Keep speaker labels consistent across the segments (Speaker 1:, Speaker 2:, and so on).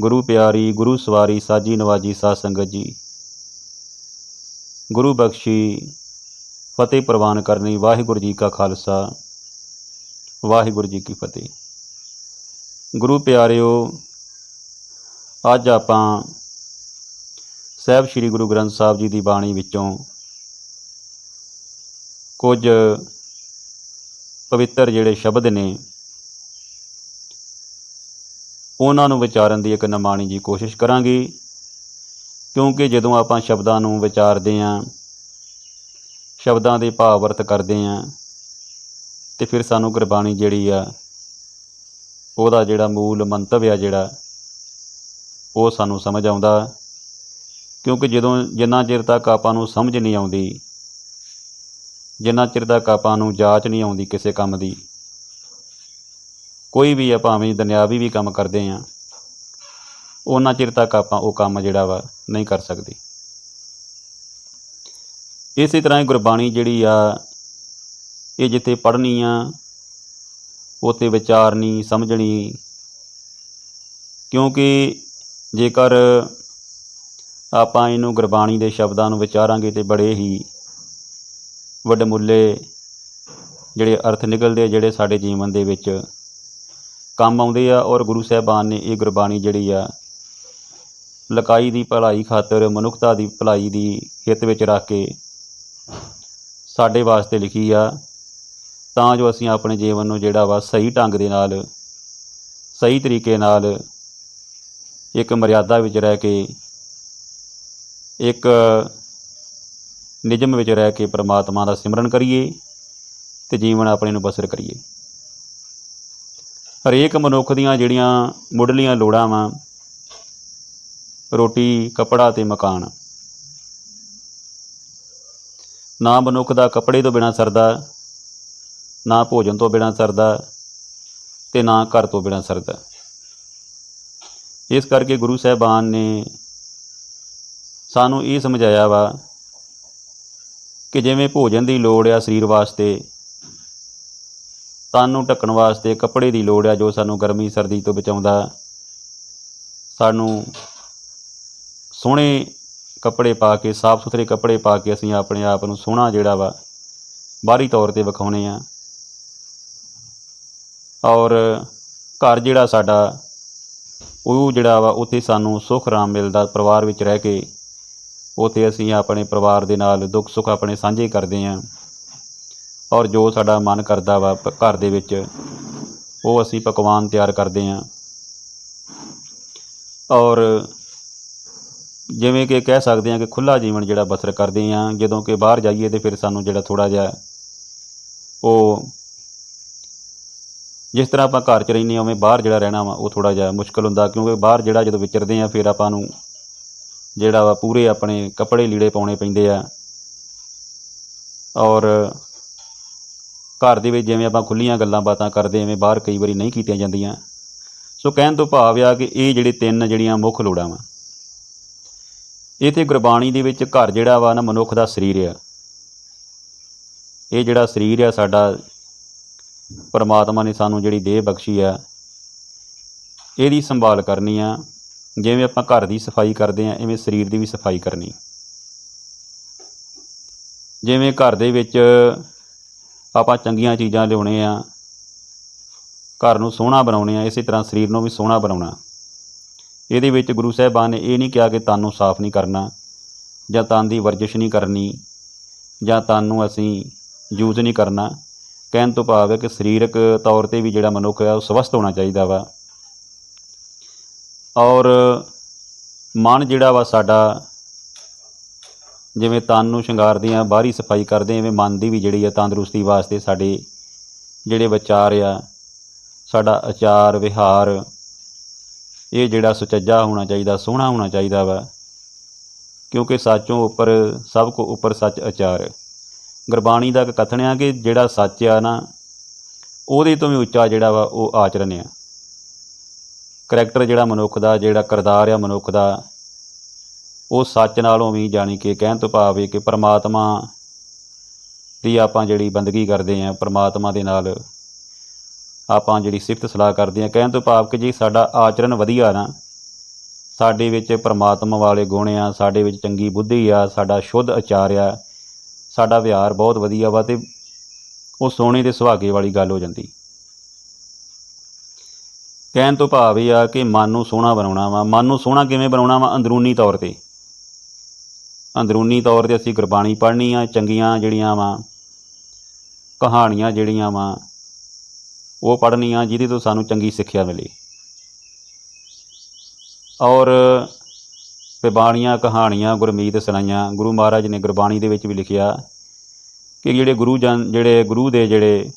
Speaker 1: ਗੁਰੂ ਪਿਆਰੀ, ਗੁਰੂ ਸਵਾਰੀ, ਸਾਜੀ ਨਵਾਜੀ, ਸਾਧ ਸੰਗਤ ਜੀ। ਗੁਰੂ ਬਖਸ਼ੀ, ਫਤਿਹ ਪ੍ਰਵਾਨ ਕਰਨੀ ਵਾਹਿਗੁਰੂ ਜੀ ਕਾ ਖਾਲਸਾ, ਵਾਹਿਗੁਰੂ ਜੀ ਕੀ ਫਤਿਹ। ਗੁਰੂ ਪਿਆਰਿਓ, ਅੱਜ ਆਪਾਂ ਸਾਹਿਬ ਸ੍ਰੀ ਗੁਰੂ ਗ੍ਰੰਥ ਸਾਹਿਬ ਜੀ ਦੀ ਬਾਣੀ ਵਿੱਚੋਂ ਕੁਝ ਪਵਿੱਤਰ ਜਿਹੜੇ ਸ਼ਬਦ ਨੇ ਉਹਨਾਂ ਨੂੰ ਵਿਚਾਰਨ ਦੀ ਇੱਕ ਨਮਾਣੀ ਜੀ ਕੋਸ਼ਿਸ਼ ਕਰਾਂਗੇ। ਕਿਉਂਕਿ ਜਦੋਂ ਆਪਾਂ ਸ਼ਬਦਾਂ ਨੂੰ ਵਿਚਾਰਦੇ ਹਾਂ ਸ਼ਬਦਾਂ ਦੇ ਭਾਵ ਅਰਥ ਕਰਦੇ ਹਾਂ ਤੇ ਫਿਰ ਸਾਨੂੰ ਗੁਰਬਾਣੀ ਜਿਹੜੀ ਆ, ਉਹਦਾ ਜਿਹੜਾ ਮੂਲ ਮੰਤਵ ਆ ਜਿਹੜਾ, ਉਹ ਸਾਨੂੰ ਸਮਝ ਆਉਂਦਾ। ਕਿਉਂਕਿ ਜਦੋਂ ਜਿੰਨਾ ਚਿਰ ਤੱਕ ਆਪਾਂ ਨੂੰ ਸਮਝ ਨਹੀਂ ਆਉਂਦੀ, ਜਿੰਨਾ ਚਿਰ ਤੱਕ ਆਪਾਂ ਨੂੰ ਜਾਂਚ ਨਹੀਂ ਆਉਂਦੀ ਕਿਸੇ ਕੰਮ ਦੀ ਕੋਈ ਵੀ ਆ ਭਾਵੇਂ ਦੁਨਿਆਵੀ ਵੀ ਕੰਮ ਕਰਦੇ ਆ, ਉਹਨਾਂ ਚਿਰ ਤੱਕ ਆਪਾਂ ਉਹ ਕੰਮ ਜਿਹੜਾ ਵਾ ਨਹੀਂ ਕਰ ਸਕਦੇ। ਇਸੇ ਤਰ੍ਹਾਂ ਹੀ ਗੁਰਬਾਣੀ ਜਿਹੜੀ ਆ, ਇਹ ਜਿੱਥੇ ਪੜ੍ਹਨੀ ਆ, ਉੱਥੇ ਵਿਚਾਰਨੀ, ਸਮਝਣੀ, ਕਿਉਂਕਿ ਜੇਕਰ ਆਪਾਂ ਇਹਨੂੰ ਗੁਰਬਾਣੀ ਦੇ ਸ਼ਬਦਾਂ ਨੂੰ ਵਿਚਾਰਾਂਗੇ ਤੇ ਬੜੇ ਹੀ ਵੱਡਮੁੱਲੇ ਜਿਹੜੇ ਅਰਥ ਨਿਕਲਦੇ ਆ, ਜਿਹੜੇ ਸਾਡੇ ਜੀਵਨ ਦੇ ਵਿੱਚ ਕੰਮ ਆਉਂਦੇ ਆ ਔਰ ਗੁਰੂ ਸਾਹਿਬਾਨ ਨੇ ਇਹ ਗੁਰਬਾਣੀ ਜਿਹੜੀ ਆ, ਲਕਾਈ ਦੀ ਭਲਾਈ ਖਾਤਰ, ਮਨੁੱਖਤਾ ਦੀ ਭਲਾਈ ਦੀ ਹਿੱਤ ਵਿੱਚ ਰੱਖ ਕੇ ਸਾਡੇ ਵਾਸਤੇ ਲਿਖੀ ਆ। ਤਾਂ ਜੋ ਅਸੀਂ ਆਪਣੇ ਜੀਵਨ ਨੂੰ ਜਿਹੜਾ ਵਾ ਸਹੀ ਢੰਗ ਦੇ ਨਾਲ, ਸਹੀ ਤਰੀਕੇ ਨਾਲ ਇੱਕ ਮਰਿਆਦਾ ਵਿੱਚ ਰਹਿ ਕੇ, ਇੱਕ ਨਿਯਮ ਵਿੱਚ ਰਹਿ ਕੇ ਪ੍ਰਮਾਤਮਾ ਦਾ ਸਿਮਰਨ ਕਰੀਏ ਤੇ ਜੀਵਨ ਆਪਣੇ ਨੂੰ ਬਸਰ ਕਰੀਏ। ਹਰੇਕ ਮਨੁੱਖ ਦੀਆਂ ਜਿਹੜੀਆਂ ਮੁੱਢਲੀਆਂ ਲੋੜਾਂ ਵਾਂ, ਰੋਟੀ, ਕੱਪੜਾ ਤੇ ਮਕਾਨ। ਨਾ ਮਨੁੱਖ ਦਾ ਕੱਪੜੇ ਤੋਂ ਬਿਨਾਂ ਸਰਦਾ, ਨਾ ਭੋਜਨ ਤੋਂ ਬਿਨਾਂ ਸਰਦਾ ਤੇ ਨਾ ਘਰ ਤੋਂ ਬਿਨਾਂ ਸਰਦਾ। ਇਸ ਕਰਕੇ ਗੁਰੂ ਸਾਹਿਬਾਨ ਨੇ ਸਾਨੂੰ ਇਹ ਸਮਝਾਇਆ ਵਾ ਕਿ ਜਿਵੇਂ ਭੋਜਨ ਦੀ ਲੋੜ ਆ ਸਰੀਰ ਵਾਸਤੇ ਤਨ ਨੂੰ ਢੱਕਣ ਵਾਸਤੇ ਕੱਪੜੇ ਦੀ ਲੋੜ ਆ ਜੋ ਸਾਨੂੰ ਗਰਮੀ, ਸਰਦੀ ਤੋਂ ਬਚਾਉਂਦਾ। ਸਾਨੂੰ ਸੋਹਣੇ ਕੱਪੜੇ ਪਾ ਕੇ ਸਾਫ਼ ਸੁਥਰੇ ਕੱਪੜੇ ਪਾ ਕੇ ਅਸੀਂ ਆਪਣੇ ਆਪ ਨੂੰ ਸੋਹਣਾ ਜਿਹੜਾ ਵਾ, ਬਾਹਰੀ ਤੌਰ ਤੇ ਵਿਖਾਉਣੇ ਆ। ਔਰ ਘਰ ਜਿਹੜਾ ਸਾਡਾ, ਉਹ ਜਿਹੜਾ ਵਾ, ਉੱਥੇ ਸਾਨੂੰ ਸੁੱਖ ਆਰਾਮ ਮਿਲਦਾ, ਪਰਿਵਾਰ ਵਿੱਚ ਰਹਿ ਕੇ। ਉੱਥੇ ਅਸੀਂ ਆਪਣੇ ਪਰਿਵਾਰ ਦੇ ਨਾਲ ਦੁੱਖ ਸੁੱਖ ਆਪਣੇ ਸਾਂਝੇ ਕਰਦੇ ਹਾਂ ਔਰ ਜੋ ਸਾਡਾ ਮਨ ਕਰਦਾ ਵਾ ਪ- ਘਰ ਦੇ ਵਿੱਚ, ਉਹ ਅਸੀਂ ਪਕਵਾਨ ਤਿਆਰ ਕਰਦੇ ਹਾਂ। ਔਰ ਜਿਵੇਂ ਕਿ ਕਹਿ ਸਕਦੇ ਹਾਂ ਕਿ ਖੁੱਲਾ ਜੀਵਨ ਜਿਹੜਾ ਬਸਰ ਕਰਦੇ ਹਾਂ, ਜਦੋਂ ਕਿ ਬਾਹਰ ਜਾਈਏ ਤੇ ਫਿਰ ਸਾਨੂੰ ਜਿਹੜਾ ਥੋੜਾ ਜਿਹਾ ਉਹ ਜਿਸ ਤਰ੍ਹਾਂ ਆਪਾਂ ਘਰ 'ਚ ਰਹਿੰਦੇ ਹਾਂ, ਉਵੇਂ ਬਾਹਰ ਜਿਹੜਾ ਰਹਿਣਾ ਵਾ, ਉਹ ਥੋੜਾ ਜਿਹਾ ਮੁਸ਼ਕਲ ਹੁੰਦਾ, ਕਿਉਂਕਿ ਬਾਹਰ ਜਿਹੜਾ ਜਦੋਂ ਵਿਚਰਦੇ ਹਾਂ, ਫਿਰ ਆਪਾਂ ਨੂੰ ਜਿਹੜਾ ਵਾ ਪੂਰੇ ਆਪਣੇ ਕੱਪੜੇ ਲੀੜੇ ਪਾਉਣੇ ਪੈਂਦੇ ਆ। ਔਰ ਘਰ ਦੇ ਵਿੱਚ ਜਿਵੇਂ ਆਪਾਂ ਖੁੱਲੀਆਂ ਗੱਲਾਂ ਬਾਤਾਂ ਕਰਦੇ ਐਵੇਂ ਬਾਹਰ ਕਈ ਵਾਰੀ ਨਹੀਂ ਕੀਤੀਆਂ ਜਾਂਦੀਆਂ। ਸੋ ਕਹਿਣ ਤੋਂ ਭਾਵ ਆ ਕਿ ਇਹ ਜਿਹੜੇ ਤਿੰਨ ਜਿਹੜੀਆਂ ਮੁੱਖ ਲੋੜਾਂ ਵਾ। ਇਹ ਗੁਰਬਾਣੀ ਦੇ ਵਿੱਚ ਘਰ ਜਿਹੜਾ ਵਾ ਨਾ ਮਨੁੱਖ ਦਾ ਸਰੀਰ ਆ। ਇਹ ਜਿਹੜਾ ਸਰੀਰ ਆ ਸਾਡਾ ਪਰਮਾਤਮਾ ਨੇ ਸਾਨੂੰ ਜਿਹੜੀ ਦੇਹ ਬਖਸ਼ੀ ਆ, ਇਹਦੀ ਸੰਭਾਲ ਕਰਨੀ ਆ। ਜਿਵੇਂ ਆਪਾਂ ਘਰ ਦੀ ਸਫ਼ਾਈ ਕਰਦੇ ਆ ਐਵੇਂ ਸਰੀਰ ਦੀ ਵੀ ਸਫ਼ਾਈ ਕਰਨੀ। ਜਿਵੇਂ ਘਰ ਦੇ ਵਿੱਚ ਆਪਾਂ ਚੰਗੀਆਂ ਚੀਜ਼ਾਂ ਲਿਆਉਣੇ ਆ, ਘਰ ਨੂੰ ਸੋਹਣਾ ਬਣਾਉਣੇ ਆ, ਇਸੇ ਤਰ੍ਹਾਂ ਸਰੀਰ ਨੂੰ ਵੀ ਸੋਹਣਾ ਬਣਾਉਣਾ। ਇਹਦੇ ਵਿੱਚ ਗੁਰੂ ਸਾਹਿਬਾਨ ਨੇ ਇਹ ਨਹੀਂ ਕਿਹਾ ਕਿ ਤਨ ਨੂੰ ਸਾਫ਼ ਨਹੀਂ ਕਰਨਾ, ਜਾਂ ਤਨ ਦੀ ਵਰਜਿਸ਼ ਨਹੀਂ ਕਰਨੀ, ਜਾਂ ਤਨ ਨੂੰ ਅਸੀਂ ਯੂਜ਼ ਨਹੀਂ ਕਰਨਾ। ਕਹਿਣ ਤੋਂ ਭਾਵ ਹੈ ਕਿ ਸਰੀਰਕ ਤੌਰ ਤੇ ਵੀ ਜਿਹੜਾ ਮਨੁੱਖ ਹੈ, ਉਹ ਸਵਸਥ ਹੋਣਾ ਚਾਹੀਦਾ ਵਾ। ਔਰ ਮਨ ਜਿਹੜਾ ਵਾ ਸਾਡਾ ਜਿਵੇਂ ਤਨ ਨੂੰ ਸ਼ਿੰਗਾਰਦੇ ਆ ਬਾਹਰੀ ਸਫ਼ਾਈ ਕਰਦੇ ਆ ਐਵੇਂ ਮਨ ਦੀ ਵੀ ਜਿਹੜੀ ਆ ਤੰਦਰੁਸਤੀ ਵਾਸਤੇ ਸਾਡੇ ਜਿਹੜੇ ਵਿਚਾਰ ਆ, ਸਾਡਾ ਆਚਾਰ, ਵਿਹਾਰ, ਇਹ ਜਿਹੜਾ ਸੁਚੱਜਾ ਹੋਣਾ ਚਾਹੀਦਾ, ਸੋਹਣਾ ਹੋਣਾ ਚਾਹੀਦਾ ਵਾ, ਕਿਉਂਕਿ ਸੱਚੋਂ ਉੱਪਰ, ਸਭ ਕੋ ਉੱਪਰ ਸੱਚ ਆਚਾਰ ਗੁਰਬਾਣੀ ਦਾ ਇੱਕ ਕਥਨ ਆ ਕਿ ਜਿਹੜਾ ਸੱਚ ਆ ਨਾ, ਉਹਦੇ ਤੋਂ ਵੀ ਉੱਚਾ ਜਿਹੜਾ ਵਾ ਉਹ ਆਚਰਨ ਆ। ਕਰੈਕਟਰ ਜਿਹੜਾ ਮਨੁੱਖ ਦਾ, ਜਿਹੜਾ ਕਿਰਦਾਰ ਆ ਮਨੁੱਖ ਦਾ ਉਹ ਸੱਚ ਨਾਲੋਂ ਵੀ ਜਾਣੀ ਕਿ ਕਹਿਣ ਤੋਂ ਭਾਵ ਇਹ ਕਿ ਪ੍ਰਮਾਤਮਾ ਦੀ ਆਪਾਂ ਜਿਹੜੀ ਬੰਦਗੀ ਕਰਦੇ ਆਂ ਪ੍ਰਮਾਤਮਾ ਦੇ ਨਾਲ ਆਪਾਂ ਜਿਹੜੀ ਸਿਫਤ ਸਲਾਹ ਕਰਦੇ ਆਂ ਕਹਿਣ ਤੋਂ ਭਾਵ ਕਿ ਜੇ ਸਾਡਾ ਆਚਰਣ ਵਧੀਆ ਨਾ, ਸਾਡੇ ਵਿੱਚ ਪ੍ਰਮਾਤਮਾ ਵਾਲੇ ਗੁਣ ਆ, ਸਾਡੇ ਵਿੱਚ ਚੰਗੀ ਬੁੱਧੀ ਆ, ਸਾਡਾ ਸ਼ੁੱਧ ਆਚਾਰ ਆ, ਸਾਡਾ ਵਿਹਾਰ ਬਹੁਤ ਵਧੀਆ ਵਾ ਤੇ ਉਹ ਸੋਹਣੇ ਦੇ ਸੁਹਾਗੇ ਵਾਲੀ ਗੱਲ ਹੋ ਜਾਂਦੀ। ਕਹਿਣ ਤੋਂ ਭਾਵ ਇਹ ਆ ਕਿ ਮਨ ਨੂੰ ਸੋਹਣਾ ਬਣਾਉਣਾ ਵਾ, ਮਨ ਨੂੰ ਸੋਹਣਾ ਕਿਵੇਂ ਬਣਾਉਣਾ ਵਾ? ਅੰਦਰੂਨੀ ਤੌਰ ਤੇ। ਅੰਦਰੂਨੀ ਤੌਰ ਤੇ ਅਸੀਂ ਗੁਰਬਾਣੀ ਪੜ੍ਹਨੀ ਆ, ਚੰਗੀਆਂ ਜਿਹੜੀਆਂ ਵਾ, ਕਹਾਣੀਆਂ ਜਿਹੜੀਆਂ ਵਾ, ਉਹ ਪੜ੍ਹਨੀਆਂ ਜਿਹਦੇ ਤੋਂ ਸਾਨੂੰ ਚੰਗੀ ਸਿੱਖਿਆ ਮਿਲੇ। ਔਰ ਤੇ ਬਾਣੀਆਂ, ਕਹਾਣੀਆਂ, ਗੁਰਮੀਤ ਸੁਣਾਈਆਂ, ਗੁਰੂ ਮਹਾਰਾਜ ਨੇ ਗੁਰਬਾਣੀ ਦੇ ਵਿੱਚ ਵੀ ਲਿਖਿਆ ਕਿ ਜਿਹੜੇ ਗੁਰੂ ਜਨ, ਜਿਹੜੇ ਗੁਰੂ ਦੇ ਜਿਹੜੇ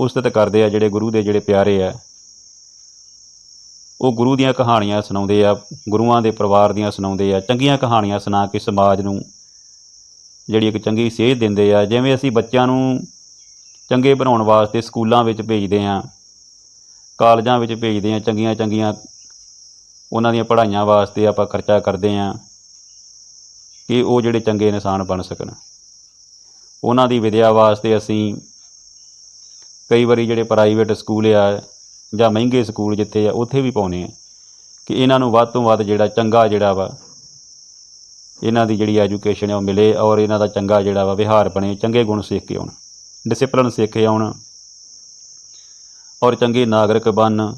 Speaker 1: ਉਸਤਤ ਕਰਦੇ ਆ, ਜਿਹੜੇ ਗੁਰੂ ਦੇ ਜਿਹੜੇ ਪਿਆਰੇ ਆ ਉਹ ਗੁਰੂ ਦੀਆਂ ਕਹਾਣੀਆਂ ਸੁਣਾਉਂਦੇ ਆ, ਗੁਰੂਆਂ ਦੇ ਪਰਿਵਾਰ ਦੀਆਂ ਸੁਣਾਉਂਦੇ ਆ, ਚੰਗੀਆਂ ਕਹਾਣੀਆਂ ਸੁਣਾ ਕੇ ਸਮਾਜ ਨੂੰ ਜਿਹੜੀ ਇੱਕ ਚੰਗੀ ਸੇਧ ਦਿੰਦੇ ਆ। ਜਿਵੇਂ ਅਸੀਂ ਬੱਚਿਆਂ ਨੂੰ ਚੰਗੇ ਬਣਾਉਣ ਵਾਸਤੇ ਸਕੂਲਾਂ ਵਿੱਚ ਭੇਜਦੇ ਆ, ਕਾਲਜਾਂ ਵਿੱਚ ਭੇਜਦੇ ਆ, ਚੰਗੀਆਂ ਚੰਗੀਆਂ ਉਹਨਾਂ ਦੀਆਂ ਪੜ੍ਹਾਈਆਂ ਵਾਸਤੇ ਆਪਾਂ ਖਰਚਾ ਕਰਦੇ ਆ ਕਿ ਉਹ ਜਿਹੜੇ ਚੰਗੇ ਇਨਸਾਨ ਬਣ ਸਕਣ। ਉਹਨਾਂ ਦੀ ਵਿਦਿਆ ਵਾਸਤੇ ਅਸੀਂ ਕਈ ਵਾਰੀ ਜਿਹੜੇ ਪ੍ਰਾਈਵੇਟ ਸਕੂਲ ਆ ਜਾਂ ਮਹਿੰਗੇ ਸਕੂਲ ਜਿੱਥੇ ਆ, ਉੱਥੇ ਵੀ ਪਾਉਨੇ ਆ। ਕਿ ਇਹਨਾਂ ਨੂੰ ਵੱਧ ਤੋਂ ਵੱਧ ਜਿਹੜਾ ਚੰਗਾ ਜਿਹੜਾ ਵਾ, ਇਹਨਾਂ ਦੀ ਜਿਹੜੀ ਐਜੂਕੇਸ਼ਨ ਹੈ ਉਹ ਮਿਲੇ ਔਰ ਇਹਨਾਂ ਦਾ ਚੰਗਾ ਜਿਹੜਾ ਵਾ ਵਿਹਾਰ ਬਣੇ, ਚੰਗੇ ਗੁਣ ਸਿੱਖ ਕੇ ਆਉਣ ਡਿਸਪਲਿਨ ਸਿੱਖ ਕੇ ਆਉਣ ਔਰ ਚੰਗੇ ਨਾਗਰਿਕ ਬਣਨ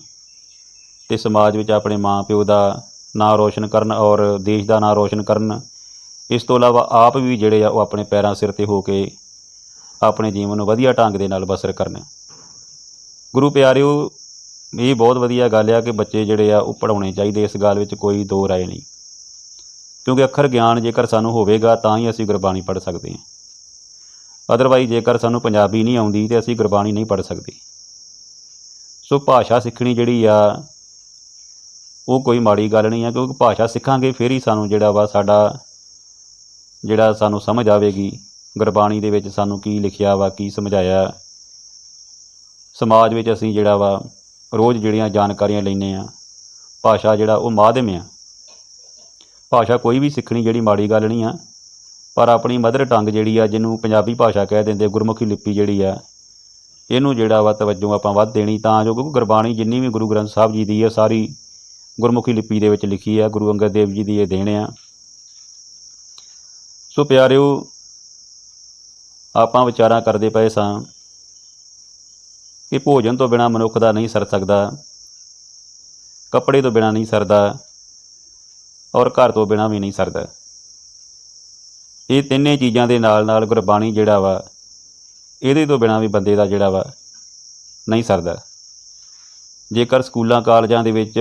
Speaker 1: ਤੇ ਸਮਾਜ ਵਿੱਚ ਆਪਣੇ ਮਾਂ ਪਿਓ ਦਾ ਨਾਂ ਰੋਸ਼ਨ ਕਰਨ ਔਰ ਦੇਸ਼ ਦਾ ਨਾਂ ਰੋਸ਼ਨ ਕਰਨ। ਇਸ ਤੋਂ ਇਲਾਵਾ ਆਪ ਵੀ ਜਿਹੜੇ ਆ, ਉਹ ਆਪਣੇ ਪੈਰਾਂ ਸਿਰ ਤੇ ਹੋ ਕੇ ਆਪਣੇ ਜੀਵਨ ਨੂੰ ਵਧੀਆ ਢੰਗ ਦੇ ਨਾਲ ਬਸਰ ਕਰਨ। ਗੁਰੂ ਪਿਆਰਿਓ ਇਹ ਬਹੁਤ ਵਧੀਆ ਗੱਲ ਆ ਕਿ ਬੱਚੇ ਜਿਹੜੇ ਆ ਉਹ ਪੜਾਉਣੇ ਚਾਹੀਦੇ, ਇਸ ਗੱਲ ਵਿੱਚ ਕੋਈ ਦੋ ਰਾਏ ਨਹੀਂ। ਕਿਉਂਕਿ ਅੱਖਰ ਗਿਆਨ ਜੇਕਰ ਸਾਨੂੰ ਹੋਵੇਗਾ ਤਾਂ ਹੀ ਅਸੀਂ ਗੁਰਬਾਣੀ ਪੜ੍ਹ ਸਕਦੇ ਹਾਂ। ਅਦਰਵਾਈਜ਼ ਜੇਕਰ ਸਾਨੂੰ ਪੰਜਾਬੀ ਨਹੀਂ ਆਉਂਦੀ ਤੇ ਅਸੀਂ ਗੁਰਬਾਣੀ ਨਹੀਂ ਪੜ੍ਹ ਸਕਦੇ। ਸੋ ਭਾਸ਼ਾ ਸਿੱਖਣੀ ਜਿਹੜੀ ਆ, ਉਹ ਕੋਈ ਮਾੜੀ ਗੱਲ ਨਹੀਂ ਆ, ਕਿਉਂਕਿ ਭਾਸ਼ਾ ਸਿੱਖਾਂਗੇ ਫਿਰ ਹੀ ਸਾਨੂੰ ਜਿਹੜਾ ਵਾ ਸਾਡਾ, ਜਿਹੜਾ ਸਾਨੂੰ ਸਮਝ ਆਵੇਗੀ, ਗੁਰਬਾਣੀ ਦੇ ਵਿੱਚ ਸਾਨੂੰ ਕੀ ਲਿਖਿਆ ਵਾ, ਕੀ ਸਮਝਾਇਆ। ਸਮਾਜ ਵਿੱਚ ਅਸੀਂ ਜਿਹੜਾ ਵਾ ਰੋਜ਼ ਜਿਹੜੀਆਂ ਜਾਣਕਾਰੀਆਂ ਲੈਂਦੇ ਆ ਭਾਸ਼ਾ ਜਿਹੜਾ ਉਹ ਮਾਧਿਅਮ ਆ। ਭਾਸ਼ਾ ਕੋਈ ਵੀ ਸਿੱਖਣੀ ਜਿਹੜੀ ਮਾੜੀ ਗੱਲ ਨਹੀਂ ਆ, ਪਰ ਆਪਣੀ ਮਦਰ ਟੰਗ ਜਿਹੜੀ ਆ, ਜਿਹਨੂੰ ਪੰਜਾਬੀ ਭਾਸ਼ਾ ਕਹਿ ਦਿੰਦੇ, ਗੁਰਮੁਖੀ ਲਿਪੀ ਜਿਹੜੀ ਆ, ਇਹਨੂੰ ਜਿਹੜਾ ਵਾ ਤਵੱਜੋ ਆਪਾਂ ਵੱਧ ਦੇਣੀ, ਤਾਂ ਜੋ ਕਿਉਂਕਿ ਗੁਰਬਾਣੀ ਜਿੰਨੀ ਵੀ ਗੁਰੂ ਗ੍ਰੰਥ ਸਾਹਿਬ ਜੀ ਦੀ ਆ, ਸਾਰੀ ਗੁਰਮੁਖੀ ਲਿਪੀ ਦੇ ਵਿੱਚ ਲਿਖੀ ਆ, ਗੁਰੂ ਅੰਗਦ ਦੇਵ ਜੀ ਦੀ ਇਹ ਦੇਣ ਆ। ਸੋ ਪਿਆਰਿਓ, ਆਪਾਂ ਵਿਚਾਰਾਂ ਕਰਦੇ ਪਏ ਸਾਂ ਕਿ ਭੋਜਨ ਤੋਂ ਬਿਨਾ ਮਨੁੱਖ ਦਾ ਨਹੀਂ ਸਰ ਸਕਦਾ, ਕੱਪੜੇ ਤੋਂ ਬਿਨਾ ਨਹੀਂ ਸਰਦਾ ਔਰ ਘਰ ਤੋਂ ਬਿਨਾ ਵੀ ਨਹੀਂ ਸਰਦਾ। ਇਹ ਤਿੰਨੇ ਚੀਜ਼ਾਂ ਦੇ ਨਾਲ ਨਾਲ ਗੁਰਬਾਣੀ ਜਿਹੜਾ ਵਾ, ਇਹਦੇ ਤੋਂ ਬਿਨਾ ਵੀ ਬੰਦੇ ਦਾ ਜਿਹੜਾ ਵਾ ਨਹੀਂ ਸਰਦਾ। ਜੇਕਰ ਸਕੂਲਾਂ, ਕਾਲਜਾਂ ਦੇ ਵਿੱਚ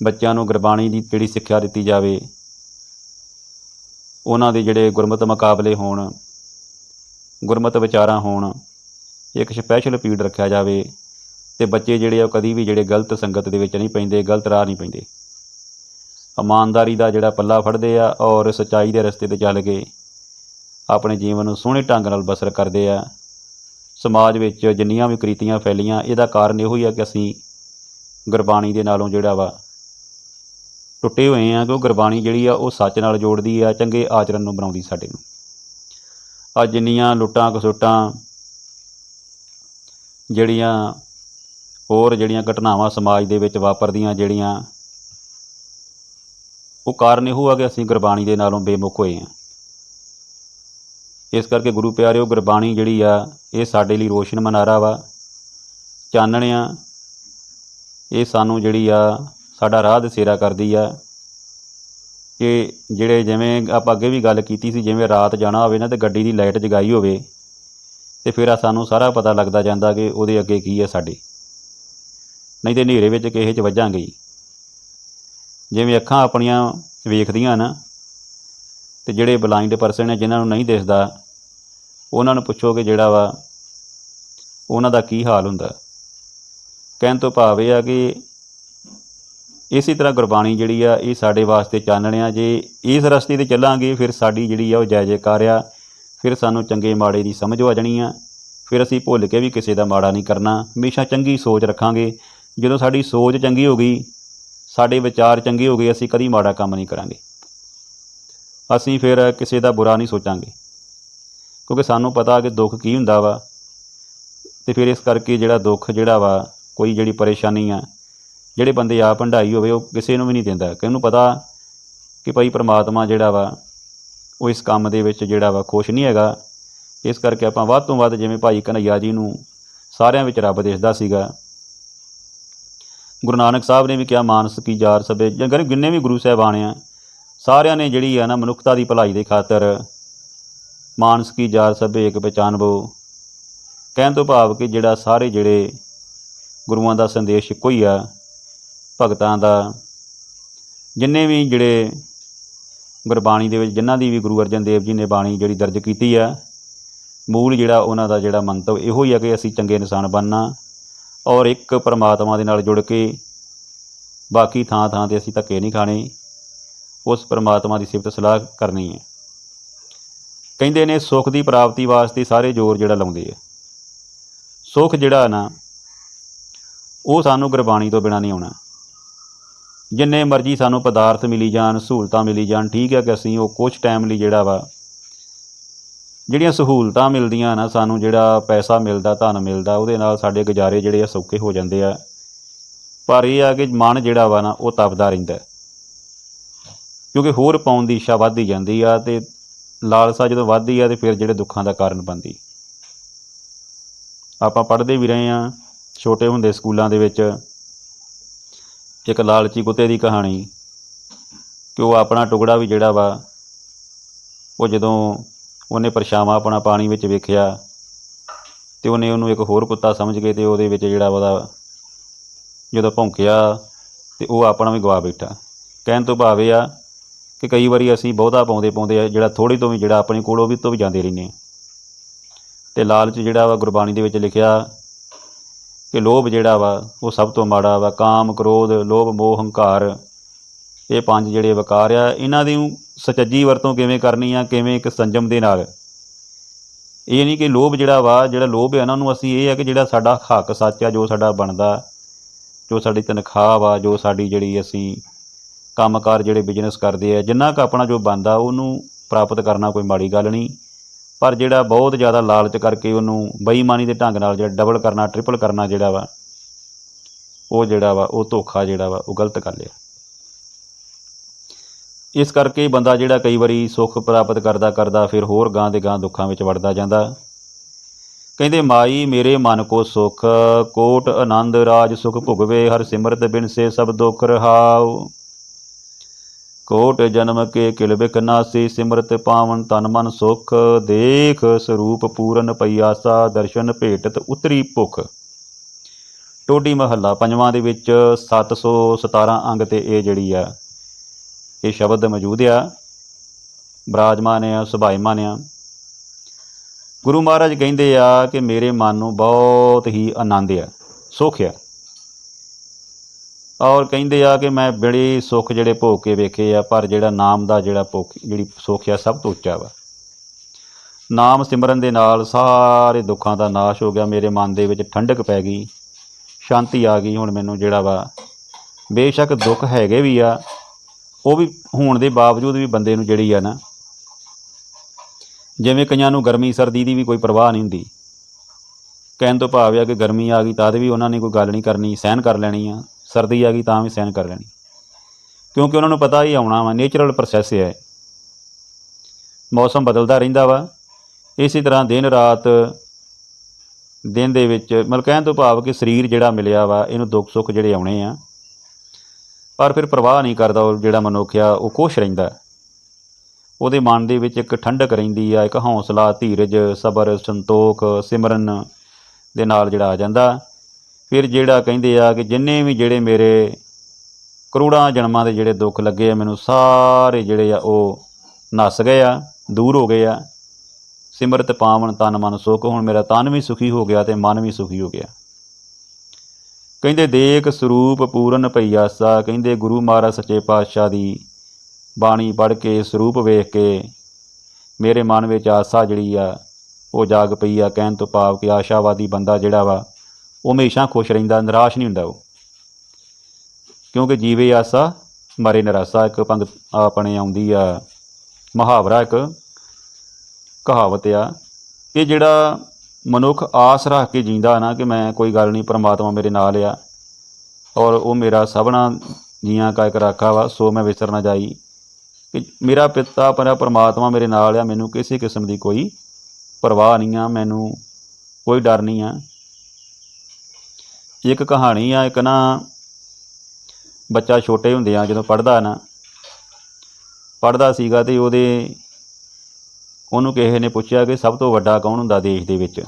Speaker 1: ਬੱਚਿਆਂ ਨੂੰ ਗੁਰਬਾਣੀ ਦੀ ਜਿਹੜੀ ਸਿੱਖਿਆ ਦਿੱਤੀ ਜਾਵੇ, ਉਹਨਾਂ ਦੇ ਜਿਹੜੇ ਗੁਰਮਤਿ ਮੁਕਾਬਲੇ ਹੋਣ, ਗੁਰਮਤਿ ਵਿਚਾਰਾਂ ਹੋਣ ਇੱਕ ਸਪੈਸ਼ਲ ਪੀਰੀਅਡ ਰੱਖਿਆ ਜਾਵੇ ਤੇ ਬੱਚੇ ਜਿਹੜੇ ਆ ਕਦੀ ਵੀ ਜਿਹੜੇ ਗਲਤ ਸੰਗਤ ਦੇ ਵਿੱਚ ਨਹੀਂ ਪੈਂਦੇ, ਗਲਤ ਰਾਹ ਨਹੀਂ ਪੈਂਦੇ। ਇਮਾਨਦਾਰੀ ਦਾ ਜਿਹੜਾ ਪੱਲਾ ਫੜਦੇ ਆ ਔਰ ਸੱਚਾਈ ਦੇ ਰਸਤੇ ਤੇ ਚੱਲ ਕੇ ਆਪਣੇ ਜੀਵਨ ਨੂੰ ਸੋਹਣੇ ਢੰਗ ਨਾਲ ਬਸਰ ਕਰਦੇ ਆ। ਸਮਾਜ ਵਿੱਚ ਜਿੰਨੀਆਂ ਵੀ ਕ੍ਰਿਤੀਆਂ ਫੈਲੀਆਂ, ਇਹਦਾ ਕਾਰਨ ਇਹੋ ਹੀ ਆ ਕਿ ਅਸੀਂ ਗੁਰਬਾਣੀ ਦੇ ਨਾਲੋਂ ਜਿਹੜਾ ਵਾ ਟੁੱਟੇ ਹੋਏ ਆ ਕਿ ਉਹ ਗੁਰਬਾਣੀ ਜਿਹੜੀ ਆ ਉਹ ਸੱਚ ਨਾਲ ਜੋੜਦੀ ਆ, ਚੰਗੇ ਆਚਰਣ ਨੂੰ ਬਣਾਉਂਦੀ ਸਾਡੇ ਨੂੰ। ਆ ਜਿੰਨੀਆਂ ਲੁੱਟਾਂ ਕਸੁੱਟਾਂ ਜਿਹੜੀਆਂ ਹੋਰ ਜਿਹੜੀਆਂ ਘਟਨਾਵਾਂ ਸਮਾਜ ਦੇ ਵਿੱਚ ਵਾਪਰਦੀਆਂ ਜਿਹੜੀਆਂ, ਉਹ ਕਾਰਨ ਇਹੋ ਆ ਕਿ ਅਸੀਂ ਗੁਰਬਾਣੀ ਦੇ ਨਾਲੋਂ ਬੇਮੁਖ ਹੋਏ ਆ ਇਸ ਕਰਕੇ ਗੁਰੂ ਪਿਆਰਿਓ, ਗੁਰਬਾਣੀ ਜਿਹੜੀ ਆ, ਇਹ ਸਾਡੇ ਲਈ ਰੋਸ਼ਨ ਮਨਾਰਾ ਵਾ। ਚਾਨਣ ਆ ਇਹ ਸਾਨੂੰ ਜਿਹੜੀ ਆ, ਸਾਡਾ ਰਾਹ ਦਸੇਰਾ ਕਰਦੀ ਆ। ਕਿ ਜਿਹੜੇ ਜਿਵੇਂ ਆਪਾਂ ਅੱਗੇ ਵੀ ਗੱਲ ਕੀਤੀ ਸੀ, ਜਿਵੇਂ ਰਾਤ ਜਾਣਾ ਹੋਵੇ ਨਾ ਤੇ ਗੱਡੀ ਦੀ ਲਾਈਟ ਜਗਾਈ ਹੋਵੇ ਤੇ ਫਿਰ ਆ ਸਾਨੂੰ ਸਾਰਾ ਪਤਾ ਲੱਗਦਾ ਜਾਂਦਾ ਕਿ ਉਹਦੇ ਅੱਗੇ ਕੀ ਹੈ ਸਾਡੇ। ਨਹੀਂ ਤੇ ਹਨੇਰੇ ਵਿੱਚ ਕਿਹੇ 'ਚ ਵੱਜਾਂਗੇ ਜੀ। ਜਿਵੇਂ ਅੱਖਾਂ ਆਪਣੀਆਂ ਵੇਖਦੀਆਂ ਨਾ, ਤੇ ਜਿਹੜੇ ਬਲਾਈਂਡ ਪਰਸਨ ਨੇ ਜਿਨ੍ਹਾਂ ਨੂੰ ਨਹੀਂ ਦਿਸਦਾ, ਉਹਨਾਂ ਨੂੰ ਪੁੱਛੋ ਕਿ ਜਿਹੜਾ ਵਾ, ਉਹਨਾਂ ਦਾ ਕੀ ਹਾਲ ਹੁੰਦਾ। ਕਹਿਣ ਤੋਂ ਭਾਵ ਇਹ ਆ ਕਿ ਇਸੇ ਤਰ੍ਹਾਂ ਗੁਰਬਾਣੀ ਜਿਹੜੀ ਆ, ਇਹ ਸਾਡੇ ਵਾਸਤੇ ਚਾਨਣ ਆ। ਜੇ ਇਸ ਰਸਤੇ ਤੇ ਚੱਲਾਂਗੇ, ਫਿਰ ਸਾਡੀ ਜਿਹੜੀ ਆ, ਉਹ ਜੈ ਜੈਕਾਰ ਆ। ਫਿਰ ਸਾਨੂੰ ਚੰਗੇ ਮਾੜੇ ਦੀ ਸਮਝ ਆ ਜਾਣੀ ਆ। ਫਿਰ ਅਸੀਂ ਭੁੱਲ ਕੇ ਵੀ ਕਿਸੇ ਦਾ ਮਾੜਾ ਨਹੀਂ ਕਰਨਾ। ਹਮੇਸ਼ਾ ਚੰਗੀ ਸੋਚ ਰੱਖਾਂਗੇ। ਜਦੋਂ ਸਾਡੀ ਸੋਚ ਚੰਗੀ ਹੋ ਗਈ, ਸਾਡੇ ਵਿਚਾਰ ਚੰਗੇ ਹੋ ਗਏ, ਅਸੀਂ ਕਦੀ ਮਾੜਾ ਕੰਮ ਨਹੀਂ ਕਰਾਂਗੇ। ਅਸੀਂ ਫਿਰ ਕਿਸੇ ਦਾ ਬੁਰਾ ਨਹੀਂ ਸੋਚਾਂਗੇ। ਕਿਉਂਕਿ ਸਾਨੂੰ ਪਤਾ ਕਿ ਦੁੱਖ ਕੀ ਹੁੰਦਾ ਵਾ। ਤੇ ਫਿਰ ਇਸ ਕਰਕੇ ਜਿਹੜਾ ਦੁੱਖ ਜਿਹੜਾ ਵਾ, ਕੋਈ ਜਿਹੜੀ ਪਰੇਸ਼ਾਨੀ ਆ, ਜਿਹੜੇ ਬੰਦੇ ਆਪ ਹੰਢਾਈ ਹੋਵੇ, ਉਹ ਕਿਸੇ ਨੂੰ ਵੀ ਨਹੀਂ ਦਿੰਦਾ। ਕਿ ਉਹਨੂੰ ਪਤਾ ਕਿ ਭਾਈ ਪ੍ਰਮਾਤਮਾ ਜਿਹੜਾ ਵਾ ਉਹ ਇਸ ਕੰਮ ਦੇ ਵਿੱਚ ਜਿਹੜਾ ਵਾ ਖੁਸ਼ ਨਹੀਂ ਹੈਗਾ। ਇਸ ਕਰਕੇ ਆਪਾਂ ਵੱਧ ਤੋਂ ਵੱਧ ਜਿਵੇਂ ਭਾਈ ਕਨ੍ਹਈਆ ਜੀ ਨੂੰ ਸਾਰਿਆਂ ਵਿੱਚ ਰੱਬ ਦਿਸਦਾ ਸੀਗਾ। ਗੁਰੂ ਨਾਨਕ ਸਾਹਿਬ ਨੇ ਵੀ ਕਿਹਾ, ਮਾਨਸ ਕੀ ਜਾਰ ਸਭੇ। ਜਗਰ ਜਿੰਨੇ ਵੀ ਗੁਰੂ ਸਾਹਿਬਾਨ ਆ, ਸਾਰਿਆਂ ਨੇ ਜਿਹੜੀ ਆ ਨਾ ਮਨੁੱਖਤਾ ਦੀ ਭਲਾਈ ਦੇ ਖਾਤਰ ਮਾਨਸ ਕੀ ਜਾਰ ਸਭੇ ਇੱਕ ਪਛਾਨਬੋ ਕਹਿਣ ਤੋਂ ਭਾਵ ਕਿ ਜਿਹੜਾ ਸਾਰੇ ਜਿਹੜੇ ਗੁਰੂਆਂ ਦਾ ਸੰਦੇਸ਼ ਇੱਕੋ ਹੀ ਆ, ਭਗਤਾਂ ਦਾ, ਜਿੰਨੇ ਵੀ ਜਿਹੜੇ ਗੁਰਬਾਣੀ ਦੇ ਵਿੱਚ ਜਿਨ੍ਹਾਂ ਦੀ ਵੀ ਗੁਰੂ ਅਰਜਨ ਦੇਵ ਜੀ ਨੇ ਬਾਣੀ ਜਿਹੜੀ ਦਰਜ ਕੀਤੀ ਆ, ਮੂਲ ਜਿਹੜਾ ਉਹਨਾਂ ਦਾ ਜਿਹੜਾ ਮੰਤਵ ਇਹੋ ਹੀ ਆ ਕਿ ਅਸੀਂ ਚੰਗੇ ਇਨਸਾਨ ਬਣਨਾ ਔਰ ਇੱਕ ਪਰਮਾਤਮਾ ਦੇ ਨਾਲ ਜੁੜ ਕੇ ਬਾਕੀ ਥਾਂ ਥਾਂ ਤੇ ਅਸੀਂ ਧੱਕੇ ਨਹੀਂ ਖਾਣੇ, ਉਸ ਪਰਮਾਤਮਾ ਦੀ ਸਿਫਤ ਸਲਾਹ ਕਰਨੀ ਹੈ। ਕਹਿੰਦੇ ਨੇ ਸੁੱਖ ਦੀ ਪ੍ਰਾਪਤੀ ਵਾਸਤੇ ਸਾਰੇ ਜ਼ੋਰ ਜਿਹੜਾ ਲਾਉਂਦੇ ਆ। ਸੁੱਖ ਜਿਹੜਾ ਨਾ, ਉਹ ਸਾਨੂੰ ਗੁਰਬਾਣੀ ਤੋਂ ਬਿਨਾ ਨਹੀਂ ਆਉਣਾ। ਜਿੰਨੇ ਮਰਜ਼ੀ ਸਾਨੂੰ ਪਦਾਰਥ ਮਿਲੀ ਜਾਣ, ਸਹੂਲਤਾਂ ਮਿਲੀ ਜਾਣ, ਠੀਕ ਹੈ ਕਿ ਅਸੀਂ ਉਹ ਕੁਝ ਟਾਈਮ ਲਈ ਜਿਹੜਾ ਵਾ, ਜਿਹੜੀਆਂ ਸਹੂਲਤਾਂ ਮਿਲਦੀਆਂ ਨਾ, ਸਾਨੂੰ ਜਿਹੜਾ ਪੈਸਾ ਮਿਲਦਾ, ਧਨ ਮਿਲਦਾ, ਉਹਦੇ ਨਾਲ ਸਾਡੇ ਗੁਜ਼ਾਰੇ ਜਿਹੜੇ ਆ ਸੌਖੇ ਹੋ ਜਾਂਦੇ ਆ। ਪਰ ਇਹ ਆ ਕਿ ਮਨ ਜਿਹੜਾ ਵਾ ਨਾ, ਉਹ ਤਪਦਾ ਰਹਿੰਦਾ ਕਿਉਂਕਿ ਹੋਰ ਪਾਉਣ ਦੀ ਇੱਛਾ ਵੱਧਦੀ ਜਾਂਦੀ ਆ ਤੇ ਲਾਲਸਾ ਜਦੋਂ ਵੱਧਦੀ ਆ ਤੇ ਫਿਰ ਜਿਹੜੇ ਦੁੱਖਾਂ ਦਾ ਕਾਰਨ ਬਣਦੀ। ਆਪਾਂ ਪੜ੍ਹਦੇ ਵੀ ਰਹੇ ਆ, ਛੋਟੇ ਹੁੰਦੇ ਸਕੂਲਾਂ ਦੇ ਵਿੱਚ ਇੱਕ ਲਾਲਚੀ ਕੁੱਤੇ ਦੀ ਕਹਾਣੀ ਕਿ ਉਹ ਆਪਣਾ ਟੁਕੜਾ ਵੀ ਜਿਹੜਾ ਵਾ, ਉਹ ਜਦੋਂ ਉਹਨੇ ਪਰਛਾਵਾਂ ਆਪਣਾ ਪਾਣੀ ਵਿੱਚ ਵੇਖਿਆ ਤੇ ਉਹਨੇ ਉਹਨੂੰ ਇੱਕ ਹੋਰ ਕੁੱਤਾ ਸਮਝ ਕੇ ਤੇ ਉਹਦੇ ਵਿੱਚ ਜਿਹੜਾ ਉਹਦਾ ਜਦੋਂ ਭੌਂਕਿਆ ਤੇ ਉਹ ਆਪਣਾ ਵੀ ਗਵਾ ਬੈਠਾ। ਕਹਿਣ ਤੋਂ ਭਾਵ ਇਹ ਆ ਕਿ ਕਈ ਵਾਰੀ ਅਸੀਂ ਬਹੁਤਾ ਪਾਉਂਦੇ ਪਾਉਂਦੇ ਆ, ਜਿਹੜਾ ਥੋੜੀ ਤੋਂ ਵੀ ਜਿਹੜਾ ਆਪਣੇ ਕੋਲ ਉਹ ਵੀ ਤੋਂ ਵੀ ਜਾਂਦੇ ਰਹਿੰਦੇ ਹਾਂ ਤੇ ਲਾਲਚ ਜਿਹੜਾ ਵਾ ਗੁਰਬਾਣੀ ਦੇ ਵਿੱਚ ਲਿਖਿਆ ਕਿ ਲੋਭ ਜਿਹੜਾ ਵਾ, ਉਹ ਸਭ ਤੋਂ ਮਾੜਾ ਵਾ। ਕਾਮ, ਕ੍ਰੋਧ, ਲੋਭ, ਮੋਹ, ਹੰਕਾਰ, ਇਹ ਪੰਜ ਜਿਹੜੇ ਵਿਕਾਰ ਆ, ਇਹਨਾਂ ਦੀ ਸਚੱਜੀ ਵਰਤੋਂ ਕਿਵੇਂ ਕਰਨੀ ਆ, ਕਿਵੇਂ ਇੱਕ ਸੰਜਮ ਦੇ ਨਾਲ? ਇਹ ਨਹੀਂ ਕਿ ਲੋਭ ਜਿਹੜਾ ਵਾ, ਜਿਹੜਾ ਲੋਭ ਹੈ ਇਹਨਾਂ ਨੂੰ, ਅਸੀਂ ਇਹ ਆ ਕਿ ਜਿਹੜਾ ਸਾਡਾ ਹੱਕ ਸੱਚ ਆ, ਜੋ ਸਾਡਾ ਬਣਦਾ, ਜੋ ਸਾਡੀ ਤਨਖਾਹ ਵਾ, ਜੋ ਸਾਡੀ ਜਿਹੜੀ ਅਸੀਂ ਕੰਮਕਾਰ ਜਿਹੜੇ ਬਿਜ਼ਨਸ ਕਰਦੇ ਆ, ਜਿੰਨਾ ਕੁ ਆਪਣਾ ਜੋ ਬਣਦਾ, ਉਹਨੂੰ ਪ੍ਰਾਪਤ ਕਰਨਾ ਕੋਈ ਮਾੜੀ ਗੱਲ ਨਹੀਂ। ਪਰ ਜਿਹੜਾ ਬਹੁਤ ਜ਼ਿਆਦਾ ਲਾਲਚ ਕਰਕੇ ਉਹਨੂੰ ਬੇਈਮਾਨੀ ਦੇ ਢੰਗ ਨਾਲ ਜਿਹੜਾ ਡਬਲ ਕਰਨਾ ਟ੍ਰਿਪਲ ਕਰਨਾ ਜਿਹੜਾ ਵਾ, ਉਹ ਜਿਹੜਾ ਵਾ, ਉਹ ਧੋਖਾ ਜਿਹੜਾ ਵਾ, ਉਹ ਗਲਤ ਕਰ ਲਿਆ ਇਸ ਕਰਕੇ ਬੰਦਾ ਜਿਹੜਾ ਕਈ ਵਾਰੀ ਸੁੱਖ ਪ੍ਰਾਪਤ ਕਰਦਾ ਕਰਦਾ ਫਿਰ ਹੋਰ ਗਾਂ ਦੇ ਗਾਂ ਦੁੱਖਾਂ ਵਿੱਚ ਵੜਦਾ ਜਾਂਦਾ। ਕਹਿੰਦੇ, ਮਾਈ ਮੇਰੇ ਮਨ ਕੋ ਸੁਖ, ਕੋਟ ਆਨੰਦ ਰਾਜ ਸੁਖ ਭੁਗਵੇ, ਹਰ ਸਿਮਰਤ ਬਿਨ ਸੇ ਸਭ ਦੁਖ ਰਹਾਉ। ਕੋਟ ਜਨਮ ਕੇ ਕਿਲ ਬਿਕ ਨਾਸੀ, ਸਿਮਰਤ ਪਾਵਨ ਤਨ ਮਨ ਸੁਖ। ਦੇਖ ਸਰੂਪ ਪੂਰਨ ਪਈਆਸਾ, ਦਰਸ਼ਨ ਭੇਟਤ ਉਤਰੀ ਭੁਖ। ਟੋਡੀ ਮਹੱਲਾ ਪੰਜਵਾਂ ਦੇ ਵਿੱਚ 717 ਅੰਗ ਤੇ ਇਹ ਜਿਹੜੀ ਆ, ਇਹ ਸ਼ਬਦ ਮੌਜੂਦ ਆ। ਬਰਾਜਮਾਨ ਆ, ਸੁਭਾਈਮਾਨ ਆ। ਗੁਰੂ ਮਹਾਰਾਜ ਕਹਿੰਦੇ ਆ ਕਿ ਮੇਰੇ ਮਨ ਨੂੰ ਬਹੁਤ ਹੀ ਆਨੰਦ ਆ, ਸੁੱਖ ਆ। ਔਰ ਕਹਿੰਦੇ ਆ ਕਿ ਮੈਂ ਬੜੇ ਸੁੱਖ ਜਿਹੜੇ ਭੋਗ ਕੇ ਵੇਖੇ ਆ, ਪਰ ਜਿਹੜਾ ਨਾਮ ਦਾ ਜਿਹੜਾ ਭੁੱਖ ਜਿਹੜੀ ਸੁੱਖ ਆ, ਸਭ ਤੋਂ ਉੱਚਾ ਵਾ। ਨਾਮ ਸਿਮਰਨ ਦੇ ਨਾਲ ਸਾਰੇ ਦੁੱਖਾਂ ਦਾ ਨਾਸ਼ ਹੋ ਗਿਆ। ਮੇਰੇ ਮਨ ਦੇ ਵਿੱਚ ਠੰਡਕ ਪੈ ਗਈ, ਸ਼ਾਂਤੀ ਆ ਗਈ ਹੁਣ ਮੈਨੂੰ ਜਿਹੜਾ ਵਾ। ਬੇਸ਼ੱਕ ਦੁੱਖ ਹੈਗੇ ਵੀ ਆ, ਉਹ ਵੀ ਹੋਣ ਦੇ ਬਾਵਜੂਦ ਵੀ ਬੰਦੇ ਨੂੰ ਜਿਹੜੀ ਆ ਨਾ, ਜਿਵੇਂ ਕਈਆਂ ਨੂੰ ਗਰਮੀ, ਸਰਦੀ ਦੀ ਵੀ ਕੋਈ ਪਰਵਾਹ ਨਹੀਂ ਹੁੰਦੀ। ਕਹਿਣ ਤੋਂ ਭਾਵ ਆ ਕਿ ਗਰਮੀ ਆ ਗਈ, ਤਾਂ ਵੀ ਉਹਨਾਂ ਨੇ ਕੋਈ ਗੱਲ ਨਹੀਂ ਕਰਨੀ ਸਹਿਨ ਕਰ ਲੈਣੀ ਆ। ਸਰਦੀ ਆ ਗਈ ਤਾਂ ਵੀ ਸਹਿਣ ਕਰ ਲੈਣੀ। ਕਿਉਂਕਿ ਉਹਨਾਂ ਨੂੰ ਪਤਾ ਹੀ ਆਉਣਾ ਵਾ ਨੇਚਰਲ ਪ੍ਰੋਸੈਸ ਹੈ ਮੌਸਮ ਬਦਲਦਾ ਰਹਿੰਦਾ ਵਾ। ਇਸੇ ਤਰ੍ਹਾਂ ਦਿਨ ਰਾਤ, ਦਿਨ ਦੇ ਵਿੱਚ, ਮਤਲਬ ਕਹਿਣ ਤੋਂ ਭਾਵ ਕਿ ਸਰੀਰ ਜਿਹੜਾ ਮਿਲਿਆ ਵਾ, ਇਹਨੂੰ ਦੁੱਖ ਸੁੱਖ ਜਿਹੜੇ ਆਉਣੇ ਆ। ਪਰ ਫਿਰ ਪ੍ਰਵਾਹ ਨਹੀਂ ਕਰਦਾ ਉਹ ਜਿਹੜਾ ਮਨੁੱਖ ਆ, ਉਹ ਖੁਸ਼ ਰਹਿੰਦਾ। ਉਹਦੇ ਮਨ ਦੇ ਵਿੱਚ ਇੱਕ ਠੰਡਕ ਰਹਿੰਦੀ ਆ, ਇੱਕ ਹੌਸਲਾ, ਧੀਰਜ, ਸਬਰ, ਸੰਤੋਖ, ਸਿਮਰਨ ਦੇ ਨਾਲ ਜਿਹੜਾ ਆ ਜਾਂਦਾ। ਫਿਰ ਜਿਹੜਾ ਕਹਿੰਦੇ ਆ ਕਿ ਜਿੰਨੇ ਵੀ ਜਿਹੜੇ ਮੇਰੇ ਕਰੋੜਾਂ ਜਨਮਾਂ ਦੇ ਜਿਹੜੇ ਦੁੱਖ ਲੱਗੇ ਆ, ਮੈਨੂੰ ਸਾਰੇ ਜਿਹੜੇ ਆ ਉਹ ਨਸ ਗਏ ਆ, ਦੂਰ ਹੋ ਗਏ ਆ। ਸਿਮਰਤ ਪਾਵਨ ਤਨ ਮਨ ਸੁਖ, ਹੁਣ ਮੇਰਾ ਤਨ ਵੀ ਸੁਖੀ ਹੋ ਗਿਆ ਤੇ ਮਨ ਵੀ ਸੁਖੀ ਹੋ ਗਿਆ। ਕਹਿੰਦੇ ਦੇਖ ਸਰੂਪ ਪੂਰਨ ਭਈਆਸਾ, ਕਹਿੰਦੇ ਗੁਰੂ ਮਹਾਰਾਜ ਸੱਚੇ ਪਾਤਸ਼ਾਹ ਦੀ ਬਾਣੀ ਪੜ੍ਹ ਕੇ, ਸਰੂਪ ਵੇਖ ਕੇ ਮੇਰੇ ਮਨ ਵਿੱਚ ਆਸਾ ਜਿਹੜੀ ਆ, ਉਹ ਜਾਗ ਪਈ ਆ, ਕਹਿਣ ਤੋਂ ਭਾਵ ਕਿ ਆਸ਼ਾਵਾਦੀ ਬੰਦਾ ਜਿਹੜਾ ਵਾ ਉਹ ਹਮੇਸ਼ਾ ਖੁਸ਼ ਰਹਿੰਦਾ, ਨਿਰਾਸ਼ ਨਹੀਂ ਹੁੰਦਾ ਉਹ। ਕਿਉਂਕਿ ਜੀਵੇ ਆਸਾ, ਮਰੇ ਨਿਰਾਸਾ, ਇੱਕ ਪੰਗ ਆਪਣੇ ਆਉਂਦੀ ਆ, ਮੁਹਾਵਰਾ, ਇੱਕ ਕਹਾਵਤ ਆ। ਇਹ ਜਿਹੜਾ ਮਨੁੱਖ ਆਸ ਰੱਖ ਕੇ ਜੀਂਦਾ ਨਾ ਕਿ ਮੈਂ ਕੋਈ ਗੱਲ ਨਹੀਂ, ਪ੍ਰਮਾਤਮਾ ਮੇਰੇ ਨਾਲ ਆ, ਔਰ ਉਹ ਮੇਰਾ ਸਭਨਾ ਜੀਆਂ ਕਾ ਇੱਕ ਰਾਖਾ ਵਾ, ਸੋ ਮੈਂ ਵਿਸਰ ਨਾ ਜਾਈ। ਕਿ ਮੇਰਾ ਪਿਤਾ ਪਰਾ ਪਰਮਾਤਮਾ ਮੇਰੇ ਨਾਲ ਆ, ਮੈਨੂੰ ਕਿਸੇ ਕਿਸਮ ਦੀ ਕੋਈ ਪਰਵਾਹ ਨਹੀਂ ਆ, ਮੈਨੂੰ ਕੋਈ ਡਰ ਨਹੀਂ ਆ। ਇੱਕ ਕਹਾਣੀ ਆ, ਇੱਕ ਨਾ ਬੱਚਾ ਛੋਟੇ ਹੁੰਦੇ ਆ, ਜਦੋਂ ਪੜਦਾ ਨਾ ਪੜਦਾ ਸੀਗਾ ਤੇ ਉਹਦੇ ਉਹਨੂੰ ਕਿਸੇ ਨੇ ਪੁੱਛਿਆ ਕਿ ਸਭ ਤੋਂ ਵੱਡਾ ਕੌਣ ਹੁੰਦਾ ਦੇਸ਼ ਦੇ ਵਿੱਚ?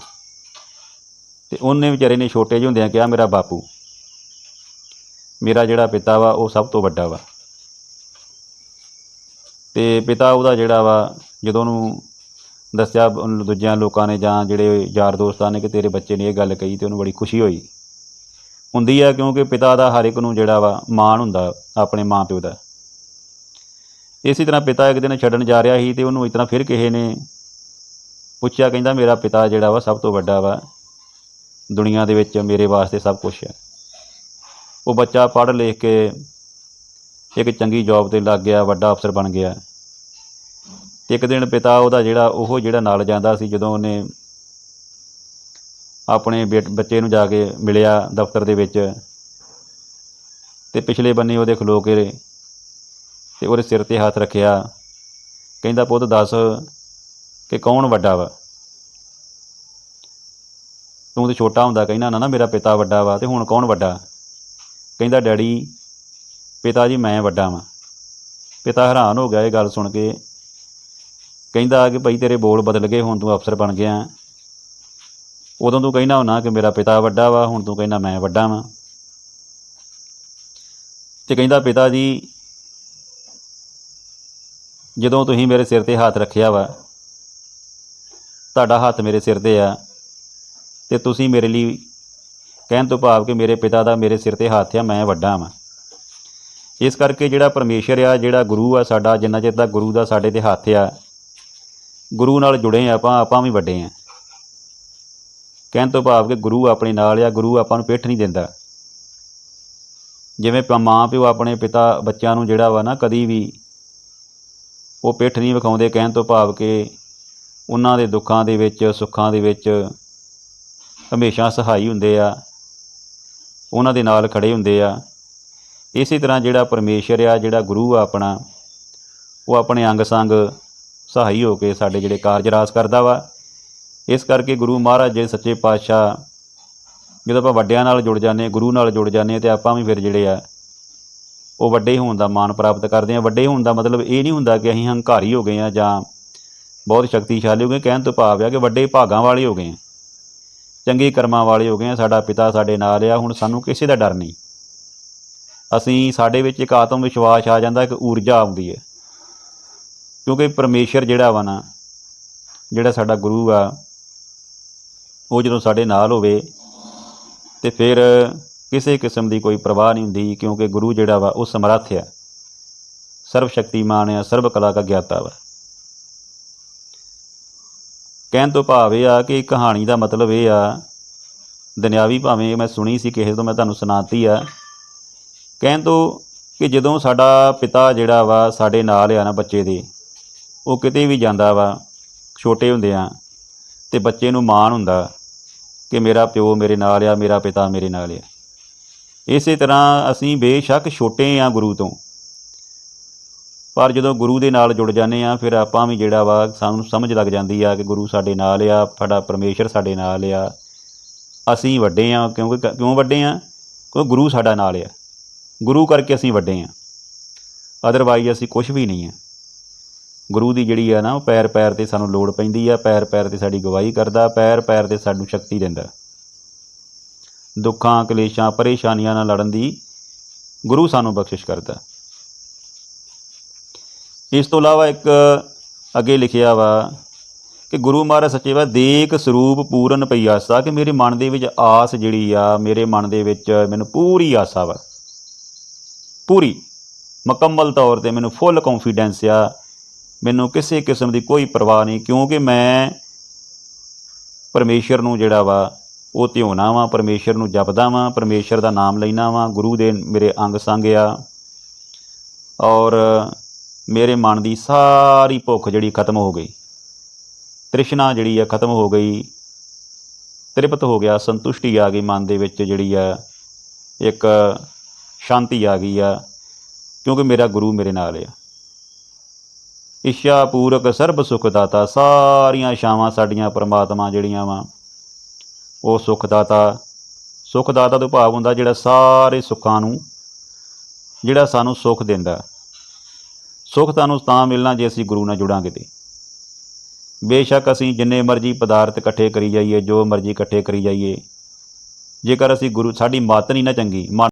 Speaker 1: ਤੇ ਉਹਨੇ ਵਿਚਾਰੇ ਨੇ ਛੋਟੇ ਜਿਹੇ ਹੁੰਦਿਆਂ ਕਿਹਾ, ਮੇਰਾ ਬਾਪੂ, ਮੇਰਾ ਜਿਹੜਾ ਪਿਤਾ ਵਾ, ਉਹ ਸਭ ਤੋਂ ਵੱਡਾ ਵਾ। ਤੇ ਪਿਤਾ ਉਹਦਾ ਜਿਹੜਾ ਵਾ, ਜਦੋਂ ਉਹਨੂੰ ਦੱਸਿਆ ਦੂਜਿਆਂ ਲੋਕਾਂ ਨੇ ਜਾਂ ਜਿਹੜੇ ਯਾਰ ਦੋਸਤਾਂ ਨੇ ਕਿ ਤੇਰੇ ਬੱਚੇ ਨੇ ਇਹ ਗੱਲ ਕਹੀ ਤੇ ਉਹਨੂੰ ਬੜੀ ਖੁਸ਼ੀ ਹੋਈ। ਹੁੰਦੀ ਆ ਕਿਉਂਕਿ ਪਿਤਾ ਦਾ ਹਰ ਇੱਕ ਨੂੰ ਜਿਹੜਾ ਵਾ ਮਾਣ ਹੁੰਦਾ ਆਪਣੇ ਮਾਂ ਪਿਓ ਦਾ। ਇਸੇ ਤਰ੍ਹਾਂ ਪਿਤਾ ਇੱਕ ਦਿਨ ਛੱਡਣ ਜਾ ਰਿਹਾ ਸੀ ਤੇ ਉਹਨੂੰ ਇਸ ਤਰ੍ਹਾਂ ਫਿਰ ਕਿਸੇ ਨੇ ਪੁੱਛਿਆ, ਕਹਿੰਦਾ ਮੇਰਾ ਪਿਤਾ ਜਿਹੜਾ ਵਾ ਸਭ ਤੋਂ ਵੱਡਾ ਵਾ, ਦੁਨੀਆ ਦੇ ਵਿੱਚ ਮੇਰੇ ਵਾਸਤੇ ਸਭ ਕੁਝ ਹੈ ਉਹ ਬੱਚਾ ਪੜ੍ਹ ਲਿਖ ਕੇ ਇੱਕ ਚੰਗੀ ਜੌਬ ਤੇ ਲੱਗ ਗਿਆ, ਵੱਡਾ ਅਫਸਰ ਬਣ ਗਿਆ। ਤੇ ਇੱਕ ਦਿਨ ਪਿਤਾ ਉਹਦਾ ਜਿਹੜਾ, ਉਹ ਜਿਹੜਾ ਨਾਲ ਜਾਂਦਾ ਸੀ ਜਦੋਂ ਉਹਨੇ ਆਪਣੇ ਬੇਟ, ਬੱਚੇ ਨੂੰ ਜਾ ਕੇ ਮਿਲਿਆ ਦਫ਼ਤਰ ਦੇ ਵਿੱਚ ਤੇ ਪਿਛਲੇ ਬੰਨੇ ਉਹਦੇ ਖਲੋ ਕੇ ਤੇ ਉਹਦੇ ਸਿਰ ਤੇ ਹੱਥ ਰੱਖਿਆ। ਕਹਿੰਦਾ, ਪੁੱਤ, ਦੱਸ ਕਿ ਕੌਣ ਵੱਡਾ ਵਾ? ਤੂੰ ਤੇ ਛੋਟਾ ਹੁੰਦਾ, ਕਹਿੰਦਾ, ਨਾ ਨਾ, ਮੇਰਾ ਪਿਤਾ ਵੱਡਾ ਵਾ ਤੇ ਹੁਣ ਕੌਣ ਵੱਡਾ? ਕਹਿੰਦਾ, ਡੈਡੀ, ਪਿਤਾ ਜੀ, ਮੈਂ ਵੱਡਾ ਵਾਂ। ਪਿਤਾ ਹੈਰਾਨ ਹੋ ਗਿਆ ਇਹ ਗੱਲ ਸੁਣ ਕੇ। ਕਹਿੰਦਾ ਕਿ ਭਾਈ ਤੇਰੇ ਬੋਲ ਬਦਲ ਗਏ, ਹੁਣ ਤੂੰ ਅਫਸਰ ਬਣ ਗਿਆ। ਉਦੋਂ ਤੂੰ ਕਹਿੰਦਾ ਹੁਣਾ ਕਿ ਮੇਰਾ ਪਿਤਾ ਵੱਡਾ ਵਾ, ਹੁਣ ਤੂੰ ਕਹਿੰਦਾ ਮੈਂ ਵੱਡਾ ਵਾਂ। ਤੇ ਕਹਿੰਦਾ, ਪਿਤਾ ਜੀ, ਜਦੋਂ ਤੁਸੀਂ ਮੇਰੇ ਸਿਰ ਤੇ ਹੱਥ ਰੱਖਿਆ ਵਾ, ਤੁਹਾਡਾ ਹੱਥ ਮੇਰੇ ਸਿਰ ਤੇ ਆ ਤੇ ਤੁਸੀਂ ਮੇਰੇ ਲਈ ਕਹਿਣ ਤੋਂ ਭਾਵ ਕਿ ਮੇਰੇ ਪਿਤਾ ਦਾ ਮੇਰੇ ਸਿਰ ਤੇ ਹੱਥ ਆ, ਮੈਂ ਵੱਡਾ ਵਾਂ। ਇਸ ਕਰਕੇ ਜਿਹੜਾ ਪਰਮੇਸ਼ਰ ਆ, ਜਿਹੜਾ ਗੁਰੂ ਆ ਸਾਡਾ, ਜਿੰਨਾ ਚਿਰ ਦਾ ਗੁਰੂ ਦਾ ਸਾਡੇ ਤੇ ਹੱਥ ਆ, ਗੁਰੂ ਨਾਲ ਜੁੜੇ ਆ, ਆਪਾਂ ਆਪਾਂ ਵੀ ਵੱਡੇ ਆ। ਕਹਿਣ ਤੋਂ ਭਾਵ ਕਿ ਗੁਰੂ ਆਪਣੇ ਨਾਲ ਆ, ਗੁਰੂ ਆਪਾਂ ਨੂੰ ਪਿੱਠ ਨਹੀਂ ਦਿੰਦਾ। ਜਿਵੇਂ ਮਾਂ ਪਿਓ ਆਪਣੇ ਪਿਤਾ, ਬੱਚਿਆਂ ਨੂੰ ਜਿਹੜਾ ਵਾ ਨਾ ਕਦੀ ਵੀ ਉਹ ਪਿੱਠ ਨਹੀਂ ਵਿਖਾਉਂਦੇ, ਕਹਿਣ ਤੋਂ ਭਾਵ ਕਿ ਉਹਨਾਂ ਦੇ ਦੁੱਖਾਂ ਦੇ ਵਿੱਚ, ਸੁੱਖਾਂ ਦੇ ਵਿੱਚ ਹਮੇਸ਼ਾ ਸਹਾਈ ਹੁੰਦੇ ਆ, ਉਹਨਾਂ ਦੇ ਨਾਲ ਖੜੇ ਹੁੰਦੇ ਆ। ਇਸੇ ਤਰ੍ਹਾਂ ਜਿਹੜਾ ਪਰਮੇਸ਼ਰ ਆ, ਜਿਹੜਾ ਗੁਰੂ ਆ ਆਪਣਾ, ਉਹ ਆਪਣੇ ਅੰਗ ਸੰਗ ਸਹਾਈ ਹੋ ਕੇ ਸਾਡੇ ਜਿਹੜੇ ਕਾਰਜ ਰਾਸ ਕਰਦਾ ਵਾ। ਇਸ ਕਰਕੇ ਗੁਰੂ ਮਹਾਰਾਜ ਜਿਹੜੇ ਸੱਚੇ ਪਾਤਸ਼ਾਹ, ਜਦੋਂ ਆਪਾਂ ਵੱਡਿਆਂ ਨਾਲ ਜੁੜ ਜਾਂਦੇ ਹਾਂ, ਗੁਰੂ ਨਾਲ ਜੁੜ ਜਾਂਦੇ ਹਾਂ ਤੇ ਆਪਾਂ ਵੀ ਫਿਰ ਜਿਹੜੇ ਆ, ਉਹ ਵੱਡੇ ਹੋਣ ਦਾ ਮਾਣ ਪ੍ਰਾਪਤ ਕਰਦੇ ਆ ਵੱਡੇ ਹੋਣ ਦਾ ਮਤਲਬ ਇਹ ਨਹੀਂ ਹੁੰਦਾ ਕਿ ਅਸੀਂ ਹੰਕਾਰੀ ਹੋ ਗਏ ਆ ਜਾਂ ਬਹੁਤ ਸ਼ਕਤੀਸ਼ਾਲੀ ਹੋ ਗਏ ਕਹਿਣ ਤੋਂ ਭਾਵ ਆ ਕਿ ਵੱਡੇ ਭਾਗਾਂ ਵਾਲੇ ਹੋ ਗਏ ਆ ਚੰਗੇ ਕਰਮਾਂ ਵਾਲੇ ਹੋ ਗਏ ਆ ਸਾਡਾ ਪਿਤਾ ਸਾਡੇ ਨਾਲ ਆ, ਹੁਣ ਸਾਨੂੰ ਕਿਸੇ ਦਾ ਡਰ ਨਹੀਂ। ਅਸੀਂ ਸਾਡੇ ਵਿੱਚ ਇੱਕ ਆਤਮ ਵਿਸ਼ਵਾਸ ਆ ਜਾਂਦਾ, ਇੱਕ ਊਰਜਾ ਆਉਂਦੀ ਹੈ। ਕਿਉਂਕਿ ਪਰਮੇਸ਼ਰ ਜਿਹੜਾ ਵਾ ਨਾ, ਜਿਹੜਾ ਸਾਡਾ ਗੁਰੂ ਆ ਉਹ ਜਦੋਂ ਸਾਡੇ ਨਾਲ ਹੋਵੇ ਤੇ ਫਿਰ ਕਿਸੇ ਕਿਸਮ ਦੀ ਕੋਈ ਪਰਵਾਹ ਨਹੀਂ ਹੁੰਦੀ, ਕਿਉਂਕਿ ਗੁਰੂ ਜਿਹੜਾ ਵਾ ਉਹ ਸਮਰੱਥ ਆ ਸਰਵ ਸ਼ਕਤੀਮਾਨ ਆ ਸਰਵ ਕਲਾ ਦਾ ਗਿਆਤਾ ਵਾ। ਕਹਿਣ ਤੋਂ ਭਾਵ ਇਹ ਆ ਕਿ ਕਹਾਣੀ ਦਾ ਮਤਲਬ ਇਹ ਆ, ਦੁਨਿਆਵੀ ਭਾਵੇਂ ਮੈਂ ਸੁਣੀ ਸੀ, ਕਿਸੇ ਤੋਂ ਮੈਂ ਤੁਹਾਨੂੰ ਸੁਣਾਤੀ ਆ। ਕਹਿਣ ਤੋਂ ਕਿ ਜਦੋਂ ਸਾਡਾ ਪਿਤਾ ਜਿਹੜਾ ਵਾ ਸਾਡੇ ਨਾਲ ਆ ਨਾ ਬੱਚੇ ਦੇ, ਉਹ ਕਿਤੇ ਵੀ ਜਾਂਦਾ ਵਾ, ਛੋਟੇ ਹੁੰਦੇ ਆ, ਤੇ ਬੱਚੇ ਨੂੰ ਮਾਣ ਹੁੰਦਾ ਕਿ ਮੇਰਾ ਪਿਓ ਮੇਰੇ ਨਾਲ ਆ, ਮੇਰਾ ਪਿਤਾ ਮੇਰੇ ਨਾਲ ਆ। ਇਸੇ ਤਰ੍ਹਾਂ ਅਸੀਂ ਬੇਸ਼ੱਕ ਛੋਟੇ ਆ ਗੁਰੂ ਤੋਂ। ਪਰ ਜਦੋਂ ਗੁਰੂ ਦੇ ਨਾਲ ਜੁੜ ਜਾਂਦੇ ਆ, ਫਿਰ ਆਪਾਂ ਵੀ ਜਿਹੜਾ ਵਾ ਸਾਨੂੰ ਸਮਝ ਲੱਗ ਜਾਂਦੀ ਆ ਕਿ ਗੁਰੂ ਸਾਡੇ ਨਾਲ ਆ, ਸਾਡਾ ਪਰਮੇਸ਼ਰ ਸਾਡੇ ਨਾਲ ਆ। ਅਸੀਂ ਵੱਡੇ ਆ, ਕਿਉਂਕਿ ਕਿਉਂ ਵੱਡੇ ਆ? ਕਿਉਂਕਿ ਗੁਰੂ ਸਾਡਾ ਨਾਲ ਆ। ਗੁਰੂ ਕਰਕੇ ਅਸੀਂ ਵੱਡੇ ਆ। ਅਦਰਵਾਈਜ਼ ਅਸੀਂ ਕੁਝ ਵੀ ਨਹੀਂ ਆ। ਗੁਰੂ ਦੀ ਜਿਹੜੀ ਆ ਨਾ, ਉਹ ਪੈਰ ਪੈਰ ਤੇ ਸਾਨੂੰ ਲੋੜ ਪੈਂਦੀ ਆ, ਪੈਰ ਪੈਰ ਤੇ ਸਾਡੀ ਗਵਾਹੀ ਕਰਦਾ, ਪੈਰ ਪੈਰ ਤੇ ਸਾਨੂੰ ਸ਼ਕਤੀ ਦਿੰਦਾ। ਦੁੱਖਾਂ, ਕਲੇਸ਼ਾਂ, ਪਰੇਸ਼ਾਨੀਆਂ ਨਾਲ ਲੜਨ ਦੀ ਗੁਰੂ ਸਾਨੂੰ ਬਖਸ਼ਿਸ਼ ਕਰਦਾ। ਇਸ ਤੋਂ ਇਲਾਵਾ ਇੱਕ ਅੱਗੇ ਲਿਖਿਆ ਵਾ ਕਿ ਗੁਰੂ ਮਹਾਰਾਜ ਸੱਚੇ ਵਾ, ਦੇਖ ਸਰੂਪ ਪੂਰਨ ਪਈ ਆਸਾ ਕਿ ਮੇਰੇ ਮਨ ਦੇ ਵਿੱਚ ਆਸ ਜਿਹੜੀ ਆ, ਮੇਰੇ ਮਨ ਦੇ ਵਿੱਚ ਮੈਨੂੰ ਪੂਰੀ ਆਸਾ ਵਾ। ਪੂਰੀ, ਮੁਕੰਮਲ ਤੌਰ ਤੇ ਮੈਨੂੰ ਫੁੱਲ ਕੌਨਫੀਡੈਂਸ ਆ ਮੈਨੂੰ ਕਿਸੇ ਕਿਸਮ ਦੀ ਕੋਈ ਪਰਵਾਹ ਨਹੀਂ, ਕਿਉਂਕਿ ਮੈਂ ਪਰਮੇਸ਼ਰ ਨੂੰ ਜਿਹੜਾ ਵਾ, ਉਹ ਧਿਆਉਣਾ ਵਾਂ, ਪਰਮੇਸ਼ਰ ਨੂੰ ਜਪਦਾ ਵਾਂ, ਪਰਮੇਸ਼ਰ ਦਾ ਨਾਮ ਲੈਣਾ ਵਾਂ, ਗੁਰੂ ਦੇ ਮੇਰੇ ਅੰਗ ਸੰਗ ਆ ਔਰ ਮੇਰੇ ਮਨ ਦੀ ਸਾਰੀ ਭੁੱਖ ਜਿਹੜੀ ਖਤਮ ਹੋ ਗਈ, ਤ੍ਰਿਸ਼ਨਾ ਜਿਹੜੀ ਆ ਖਤਮ ਹੋ ਗਈ, ਤ੍ਰਿਪਤ ਹੋ ਗਿਆ, ਸੰਤੁਸ਼ਟੀ ਆ ਗਈ ਮਨ ਦੇ ਵਿੱਚ ਜਿਹੜੀ ਆ, ਇੱਕ ਸ਼ਾਂਤੀ ਆ ਗਈ ਆ, ਕਿਉਂਕਿ ਮੇਰਾ ਗੁਰੂ ਮੇਰੇ ਨਾਲ ਆ। ਇੱਛਾ ਪੂਰਕ ਸਰਬ ਸੁਖ ਦਾਤਾ, ਸਾਰੀਆਂ ਇਛਾਵਾਂ ਸਾਡੀਆਂ ਪਰਮਾਤਮਾ ਜਿਹੜੀਆਂ ਵਾ, ਉਹ ਸੁਖ ਦਾਤਾ। ਸੁਖ ਦਾਤਾ ਤੋਂ ਭਾਵ ਹੁੰਦਾ ਜਿਹੜਾ ਸਾਰੇ ਸੁੱਖਾਂ ਨੂੰ, ਜਿਹੜਾ ਸਾਨੂੰ ਸੁਖ ਦਿੰਦਾ। ਸੁਖ ਤੁਹਾਨੂੰ ਤਾਂ ਮਿਲਣਾ ਜੇ ਅਸੀਂ ਗੁਰੂ ਨਾਲ ਜੁੜਾਂਗੇ ਤੇ। ਬੇਸ਼ੱਕ ਅਸੀਂ ਜਿੰਨੇ ਮਰਜ਼ੀ ਪਦਾਰਥ ਇਕੱਠੇ ਕਰੀ ਜਾਈਏ, ਜੋ ਮਰਜ਼ੀ ਇਕੱਠੇ ਕਰੀ ਜਾਈਏ, ਜੇਕਰ ਅਸੀਂ ਗੁਰੂ, ਸਾਡੀ ਮੱਤ ਨਹੀਂ ਨਾ ਚੰਗੀ ਮਨ